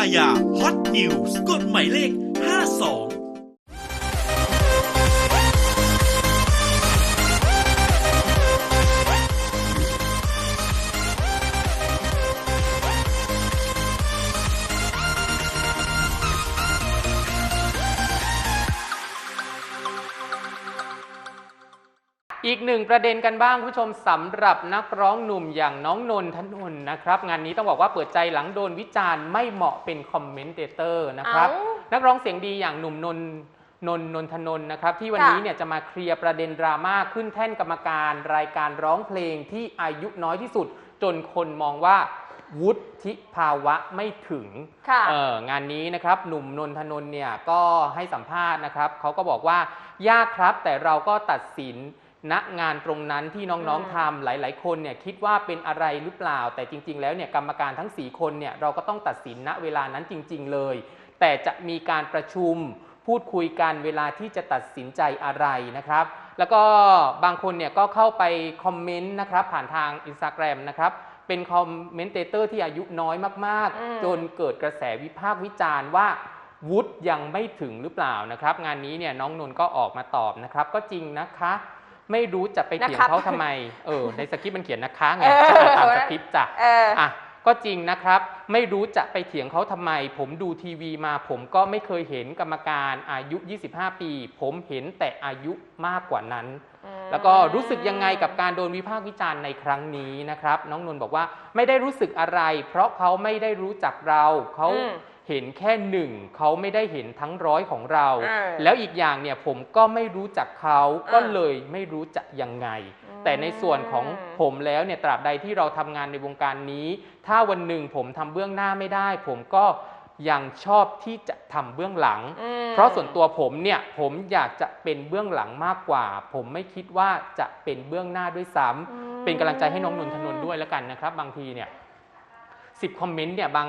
ายาฮอตนิวส์กดหมายเลข 52 อีกหนึ่งประเด็นกันบ้างคุณผู้ชมสำหรับนักร้องหนุ่มอย่างน้องนนทนนท์นะครับ งานนี้ต้องบอกว่าเปิดใจหลังโดนวิจารณ์ไม่เหมาะเป็นคอมเมนเตเตอร์นะครับเอ้านักร้องเสียงดีอย่างหนุ่มนนท์นนท์นนทนนท์นะครับ ที่วันค่ะนี้เนี่ยจะมาเคลียร์ประเด็นดราม่าขึ้นแท่นกรรมการรายการร้องเพลงที่อายุน้อยที่สุด จนคนมองว่าวุฒิภาวะไม่ถึงค่ะเอองานนี้นะครับ หนุ่มนนทนนท์เนี่ยก็ให้สัมภาษณ์นะครับเขาก็บอกว่ายากครับแต่เราก็ตัดสิน ณงานตรงนั้นที่น้องอืมๆทำหลาย ๆ คนเนี่ยคิดว่าเป็นอะไรหรือเปล่า แต่จริง ๆ แล้วเนี่ยกรรมการทั้ง 4 คนเนี่ยเราก็ต้องตัดสินณเวลานั้นจริง ๆ เลย แต่จะมีการประชุมพูดคุยกันเวลาที่จะตัดสินใจอะไรนะครับ แล้วก็บางคนเนี่ยก็เข้าไปคอมเมนต์นะครับผ่านทาง Instagram นะครับเป็นคอมเมนเตเตอร์ที่อายุน้อยมากอืมๆจนเกิดกระแสวิพากษ์วิจารณ์ว่าวุฒิยังไม่ถึงหรือเปล่านะครับ งานนี้เนี่ยน้องนนท์ก็ออกมาตอบนะครับ ก็จริงนะคะ ไม่รู้จะไปเถียงนะครับเขาทำไม เออ ในสคริปต์มันเขียนนะคะไงเออชอบอ่านตามสคริปต์จ้ะเออออะก็จริงนะครับ ไม่รู้จะไปเถียงเขาทำไม ผมดูทีวีมา ผมก็ไม่เคยเห็นกรรมการอายุ 25 ปี ผมเห็นแต่อายุมากกว่านั้น แล้วก็รู้สึกยังไงกับการโดนวิพากษ์วิจารณ์ในครั้งนี้นะครับ น้องนนท์บอกว่าไม่ได้รู้สึกอะไร เพราะเขาไม่ได้รู้จักเราเขาอืม เห็นแค่หนึ่งเขาไม่ได้เห็นทั้งร้อยของเราเออแล้วอีกอย่างเนี่ยผมก็ไม่รู้จักเขาก็เลยไม่รู้จะยังไงอืมแต่ในส่วนของผมแล้วเนี่ยตราบใดที่เราทำงานในวงการนี้ ถ้าวันหนึ่งผมทำเบื้องหน้าไม่ได้ ผมก็ยังชอบที่จะทำเบื้องหลังอืมเพราะส่วนตัวผมเนี่ยผมอยากจะเป็นเบื้องหลังมากกว่า ผมไม่คิดว่าจะเป็นเบื้องหน้าด้วยซ้ำอืมเป็นกำลังใจให้น้องนนทนนท์ด้วยแล้วกันนะครับ บางทีเนี่ยสิบคอมเมนต์เนี่ยบาง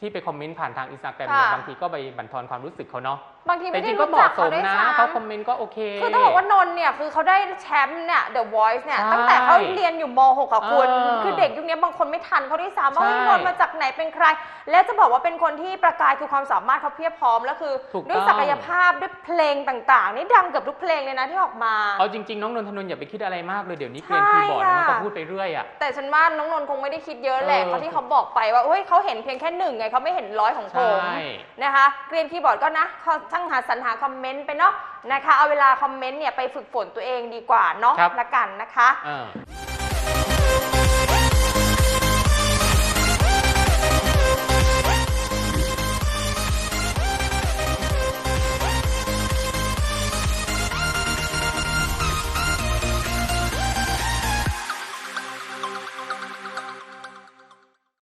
ที่ไปคอมเมนต์ผ่านทางอินสตาแกรมเนี่ยค่ะบางทีก็ไปบั่นทอนความรู้สึกเขาเนาะ บางทีแต่ไม่จได้ริงๆก็รู้เหจัมาะกสเขามด้วยนะซ้เขาคอมเมนต์ก็โอเคำคือต้องบอกว่านนท์เนี่ยคือเขาได้แชมป์เนี่ย The Voice เนี่ย ใช่ตั้งแต่เขาเรียนอยู่ม .6 กับคุณ เออคือเด็กยุคนี้บางคนไม่ทันเขาด้วยซ้ำว่าใช่เฮ้ยนนท์มาจากไหนเป็นใคร และจะบอกว่าเป็นคนที่ประกายคือความสามารถเขาเพียบพร้อมแล้วคือ ถูกด้วยต้องศักยภาพด้วยเพลงต่างๆ นี่ดังเกือบทุกเพลงเลยนะที่ออกมา เอาจริง ๆ น้องนนทนนท์อย่าไปคิดอะไรมากเลยเดี๋ยวนี้ใช่เกรียนคีย์บอร์ดมันก็ค่ะ พูดไปเรื่อยอะ แต่ฉันว่าน้องนนท์คงไม่ได้คิดเยอะแหละเออเพราะที่เขาบอกไปว่าเฮ้ยเขาเห็นเพียงแค่หนึ่งไงเขาไม่เห็นร้อยของผมใช่ นะคะ เกรียนคีย์บอร์ดก็นะเขาช่างหาสรรหาคอมเมนต์ไปเนาะนะคะ เอาเวลาคอมเมนต์เนี่ยไปฝึกฝนตัวเองดีกว่าเนาะครับ ละกันนะคะ อ่า